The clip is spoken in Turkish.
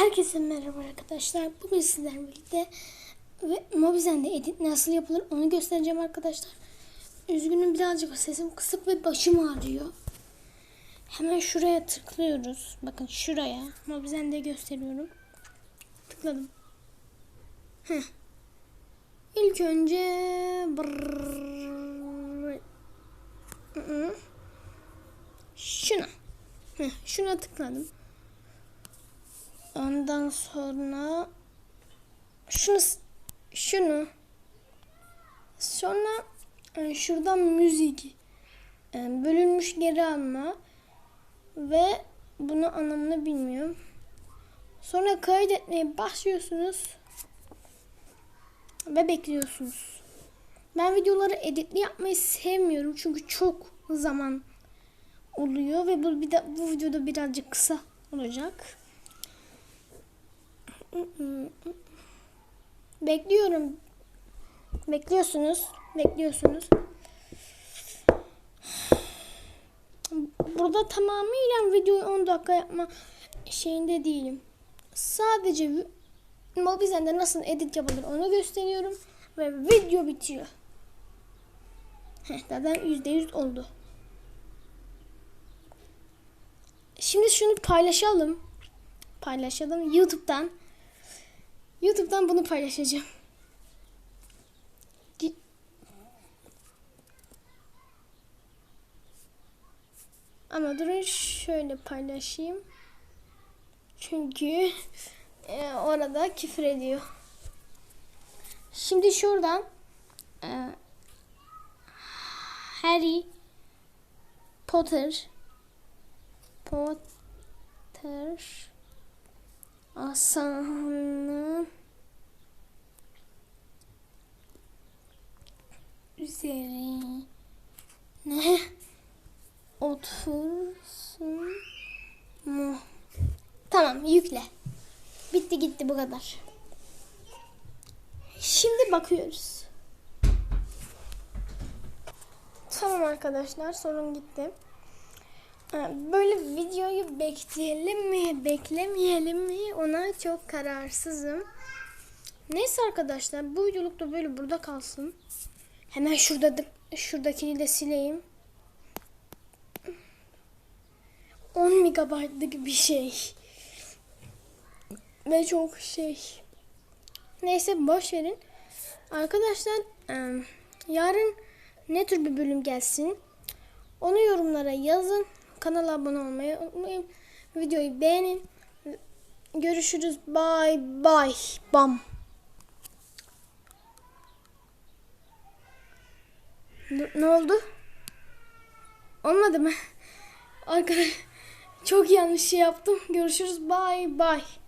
Herkese merhaba arkadaşlar. Bugün sizlerle birlikte ve Mobizen'de edit nasıl yapılır onu göstereceğim arkadaşlar. Üzgünüm birazcık sesim kısık ve başım ağrıyor. Hemen şuraya tıklıyoruz. Bakın şuraya. Mobizen'de gösteriyorum. Tıkladım. Heh. İlk önce şuna. Heh, şuna tıkladım. Ondan sonra şunu şunu sonra e, şuradan müzik e, bölünmüş geri alma ve bunu anlamını bilmiyorum. Sonra kaydetmeye başlıyorsunuz ve bekliyorsunuz. Ben videoları editli yapmayı sevmiyorum çünkü çok zaman oluyor ve bu bir de bu videoda birazcık kısa olacak. Bekliyorum. Bekliyorsunuz. Bekliyorsunuz. Burada tamamıyla videoyu 10 dakika yapma şeyinde değilim. Sadece Mobizen'de nasıl edit yapılır onu gösteriyorum. Ve video bitiyor. Heh, zaten %100 oldu. Şimdi şunu paylaşalım. Paylaşalım YouTube'dan. YouTube'dan bunu paylaşacağım. Ama durun şöyle paylaşayım. Çünkü e, orada küfür ediyor. Şimdi şuradan e, Harry Potter Potter Asanın üzerine otursun mu? Tamam yükle. Bitti gitti bu kadar. Şimdi bakıyoruz. Tamam arkadaşlar sorun gitti. Ha, Böyle videoyu bekleyelim mi, beklemeyelim mi ona çok kararsızım. Neyse arkadaşlar bu videoluk da böyle burada kalsın. Hemen şurada da, şuradakini de sileyim. 10 megabaytlık bir şey. Ve çok şey. Neyse boş verin. Arkadaşlar yarın ne tür bir bölüm gelsin? Onu yorumlara yazın. Kanala abone olmayı unutmayın. Videoyu beğenin. Görüşürüz. Bye bye. Bam. Ne oldu? Olmadı mı? Arkadaş çok yanlış şey yaptım. Görüşürüz. Bye bye.